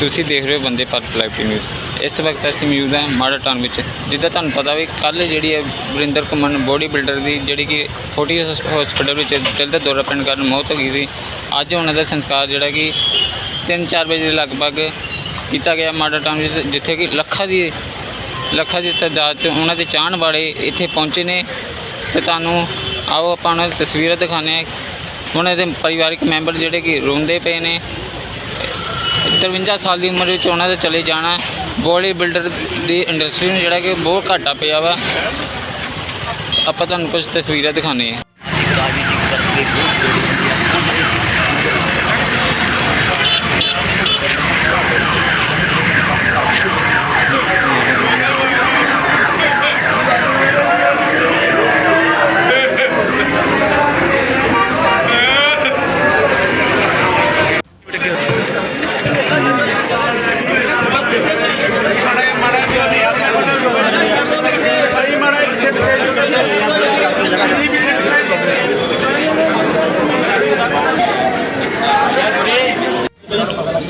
ਤੁਸੀਂ ਦੇਖ ਰਹੇ ਹੋ ਬੰਦੇ ਭਾਰਤ ਲਾਈਵ ਟੀ ਨਿਊਜ਼ ਇਸ ਵਕਤ ਅਸੀਂ ਮੌਜੂਦ ਹਾਂ ਮਾੜਾ ਟਾਊਨ ਵਿੱਚ, ਜਿੱਦਾਂ ਤੁਹਾਨੂੰ ਪਤਾ ਵੀ ਕੱਲ ਜਿਹੜੀ ਹੈ ਵਰਿੰਦਰ ਕੁਮਨ ਬੋਡੀ ਬਿਲਡਰ ਦੀ ਜਿਹੜੀ ਕਿ ਫੋਰਟੀ ਹਸਪੀਟਲ ਵਿੱਚ ਦਿਲ ਦਾ ਦੌਰਾ ਪੈਣ ਕਾਰਨ ਮੌਤ ਹੋ ਗਈ ਸੀ। ਅੱਜ ਉਹਨਾਂ ਦਾ ਸੰਸਕਾਰ ਜਿਹੜਾ ਕਿ 3-4 ਵਜੇ ਦੇ ਲਗਭਗ ਕੀਤਾ ਗਿਆ ਮਾੜਾ ਟਾਊਨ ਵਿੱਚ, ਜਿੱਥੇ ਕਿ ਲੱਖਾਂ ਦੀ ਲੱਖਾਂ ਦੀ ਤਾਦਾਦ 'ਚ ਉਹਨਾਂ ਦੇ ਚਾਹਣ ਵਾਲੇ ਇੱਥੇ ਪਹੁੰਚੇ ਨੇ। ਤੇ ਤੁਹਾਨੂੰ ਆਓ ਆਪਾਂ ਉਹਨਾਂ ਦੀ ਤਸਵੀਰਾਂ ਦਿਖਾਉਂਦੇ ਹਾਂ। ਉਹਨਾਂ ਦੇ ਪਰਿਵਾਰਕ ਮੈਂਬਰ ਜਿਹੜੇ ਕਿ ਰੋਂਦੇ ਪਏ ਨੇ। 53 ਸਾਲ ਦੀ ਉਮਰ ਵਿੱਚ ਉਹਨਾਂ ਦਾ ਚਲੇ ਜਾਣਾ ਬੋਡੀ ਬਿਲਡਰ ਦੀ ਇੰਡਸਟਰੀ ਨੂੰ ਜਿਹੜਾ ਕਿ ਬਹੁਤ ਘਾਟਾ ਪਿਆ ਵਾ। ਆਪਾਂ ਤੁਹਾਨੂੰ ਕੁਝ ਤਸਵੀਰਾਂ ਦਿਖਾਉਂਦੇ ਹਾਂ।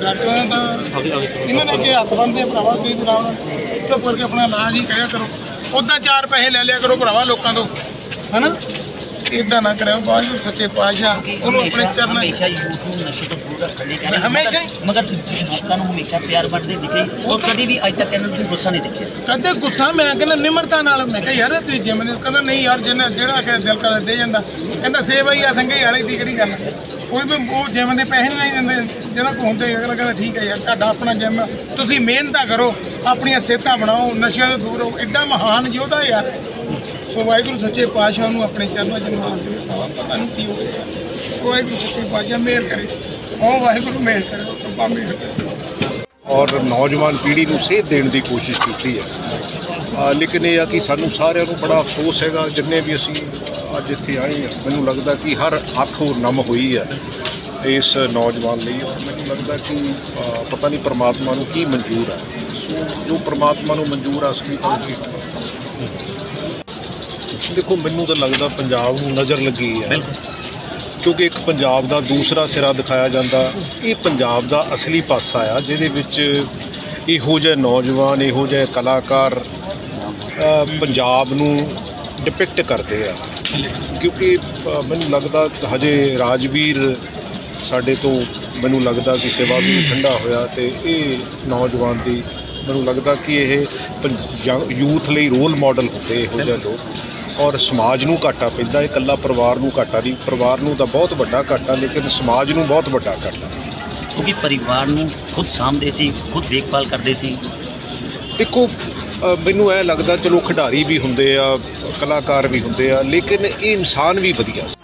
ਡਾਕਟਰਾਂ ਦਾ ਇਹਨਾਂ ਦੇ ਅੱਗੇ ਹੱਥ ਬੰਨਦੇ ਭਰਾਵਾ ਕੋਈ ਬੁਲਾਉਣਾ ਚੁੱਪ ਕਰਕੇ ਆਪਣਾ ਇਲਾਜ ਹੀ ਕਰਿਆ ਕਰੋ। ਉਦਾਂ ਚਾਰ ਪੈਸੇ ਲੈ ਲਿਆ ਕਰੋ ਭਰਾਵਾ ਲੋਕਾਂ ਤੋਂ, ਹਨਾ? ਇਦਾਂ ਨਾ ਕਰਿਓ ਬਾਜੂ ਸੱਚੇ ਪਾਸ਼ਾ ਉਹਨੂੰ ਆਪਣੇ ਚਰਨਾਂ ਹਮੇਸ਼ਾ ਹੀ ਝੂਠ ਨੂੰ ਨਸ਼ੇ ਤੋਂ ਦੂਰ ਰੱਖਣੇ ਕਹਿੰਦੇ ਹਮੇਸ਼ਾ ਹੀ। ਮਗਰ ਲੋਕਾਂ ਨੂੰ ਹਮੇਸ਼ਾ ਪਿਆਰ ਵੰਡਦੇ ਦਿਖੇ। ਔਰ ਕਦੀ ਵੀ ਅੱਜ ਤੱਕ ਇਹਨਾਂ ਨੂੰ ਗੁੱਸਾ ਨਹੀਂ ਦਿਖਿਆ। ਕਦੇ ਗੁੱਸਾ ਮੈਂ ਕਹਿੰਦਾ ਨਿਮਰਤਾ ਨਾਲ ਮੈਂ ਕਿਹਾ ਯਾਰ ਤੁਸੀਂ ਜਿਮ ਨੇ ਕਹਿੰਦਾ ਨਹੀਂ ਯਾਰ ਜਿਹਨੇ ਜਿਹੜਾ ਕਿ ਦਿਲ ਕਰ ਦੇ ਜਾਂਦਾ। ਕਹਿੰਦਾ ਸੇਵਾ ਹੀ ਆ ਸੰਗੇ ਵਾਲੇ ਦੀ ਕਿਹੜੀ ਗੱਲ ਕੋਈ ਵੀ ਉਹ ਜਿੰਮ ਦੇ ਪੈਸੇ ਨਹੀਂ ਦਿੰਦੇ ਜਿਹੜਾ ਕੋ ਹੁੰਦੇ ਅਗਲਾ ਕਹਿੰਦਾ ਠੀਕ ਹੈ ਯਾਰ ਤੁਹਾਡਾ ਆਪਣਾ ਜਿੰਮ ਤੁਸੀਂ ਮਿਹਨਤਾਂ ਕਰੋ ਆਪਣੀਆਂ ਸਿਹਤਾਂ ਬਣਾਓ, ਨਸ਼ਿਆਂ ਤੋਂ ਦੂਰ ਰਹੋ। ਐਡਾ ਮਹਾਨ ਯੋਧਾ ਯਾਰ ਸੋ ਵਾਹਿਗੁਰੂ ਸੱਚੇ ਪਾਤਸ਼ਾਹ ਨੂੰ ਆਪਣੇ ਚਰਨਾਂ 'ਚ ਨਿਵਾਸ ਦੇ ਪਤਾ ਨਹੀਂ ਕੀ ਹੋ ਗਿਆ ਵਾਹਿਗੁਰੂ ਸੱਚੇ ਪਾਤਸ਼ਾਹ ਮਿਹਰ ਕਰੇ। ਉਹ ਵਾਹਿਗੁਰੂ ਮਿਹਰ ਕਰੇ, ਰੱਬਾ ਮਿਹਰ ਕਰੇ। ਔਰ ਨੌਜਵਾਨ ਪੀੜ੍ਹੀ ਨੂੰ ਸੇਧ ਦੇਣ ਦੀ ਕੋਸ਼ਿਸ਼ ਕੀਤੀ ਹੈ। ਲੇਕਿਨ ਇਹ ਆ ਕਿ ਸਾਨੂੰ ਸਾਰਿਆਂ ਨੂੰ ਬੜਾ ਅਫਸੋਸ ਹੈਗਾ, ਜਿੰਨੇ ਵੀ ਅਸੀਂ ਅੱਜ ਇੱਥੇ ਆਏ ਹਾਂ। ਮੈਨੂੰ ਲੱਗਦਾ ਕਿ ਹਰ ਅੱਖ ਹੋਰ ਨਮ ਹੋਈ ਹੈ ਇਸ ਨੌਜਵਾਨ ਲਈ। ਔਰ ਮੈਨੂੰ ਲੱਗਦਾ ਕਿ ਪਤਾ ਨਹੀਂ ਪਰਮਾਤਮਾ ਨੂੰ ਕੀ ਮਨਜ਼ੂਰ ਹੈ। ਸੋ ਜੋ ਪ੍ਰਮਾਤਮਾ ਨੂੰ ਮਨਜ਼ੂਰ ਆ ਅਸਲੀ ਤਾਂ ਕੀ ਦੇਖੋ ਮੈਨੂੰ ਤਾਂ ਲੱਗਦਾ ਪੰਜਾਬ ਨੂੰ ਨਜ਼ਰ ਲੱਗੀ ਹੈ। ਕਿਉਂਕਿ ਇੱਕ ਪੰਜਾਬ ਦਾ ਦੂਸਰਾ ਸਿਰਾ ਦਿਖਾਇਆ ਜਾਂਦਾ। ਇਹ ਪੰਜਾਬ ਦਾ ਅਸਲੀ ਪਾਸਾ ਆ ਜਿਹਦੇ ਵਿੱਚ ਇਹੋ ਜਿਹੇ ਨੌਜਵਾਨ ਇਹੋ ਜਿਹੇ ਕਲਾਕਾਰ ਪੰਜਾਬ ਨੂੰ ਡਿਪਿਕਟ ਕਰਦੇ ਆ। ਕਿਉਂਕਿ ਮੈਨੂੰ ਲੱਗਦਾ ਹਜੇ ਰਾਜਵੀਰ ਸਾਡੇ ਤੋਂ ਮੈਨੂੰ ਲੱਗਦਾ ਕਿ ਸੇਵਾ ਵੀ ਠੰਡਾ ਹੋਇਆ ਤੇ ਇਹ ਨੌਜਵਾਨ ਦੀ ਮੈਨੂੰ ਲੱਗਦਾ ਕਿ ਇਹ ਯੂਥ ਲਈ ਰੋਲ ਮਾਡਲ ਹੁੰਦੇ ਇਹੋ ਜਿਹੇ ਲੋਕ। ਔਰ ਸਮਾਜ ਨੂੰ ਘਾਟਾ ਪੈਂਦਾ ਇਹ ਇਕੱਲਾ ਪਰਿਵਾਰ ਨੂੰ ਘਾਟਾ ਨਹੀਂ। ਪਰਿਵਾਰ ਨੂੰ ਤਾਂ ਬਹੁਤ ਵੱਡਾ ਘਾਟਾ ਲੇਕਿਨ ਸਮਾਜ ਨੂੰ ਬਹੁਤ ਵੱਡਾ ਘਾਟਾ। ਕਿਉਂਕਿ ਪਰਿਵਾਰ ਨੂੰ ਖੁਦ ਸਾਂਭਦੇ ਸੀ ਖੁਦ ਦੇਖਭਾਲ ਕਰਦੇ ਸੀ। ਦੇਖੋ ਮੈਨੂੰ ਇਹ ਲੱਗਦਾ ਚਲੋ ਖਿਡਾਰੀ ਵੀ ਹੁੰਦੇ ਆ ਕਲਾਕਾਰ ਵੀ ਹੁੰਦੇ ਆ ਲੇਕਿਨ ਇਹ ਇਨਸਾਨ ਵੀ ਵਧੀਆ ਸੀ।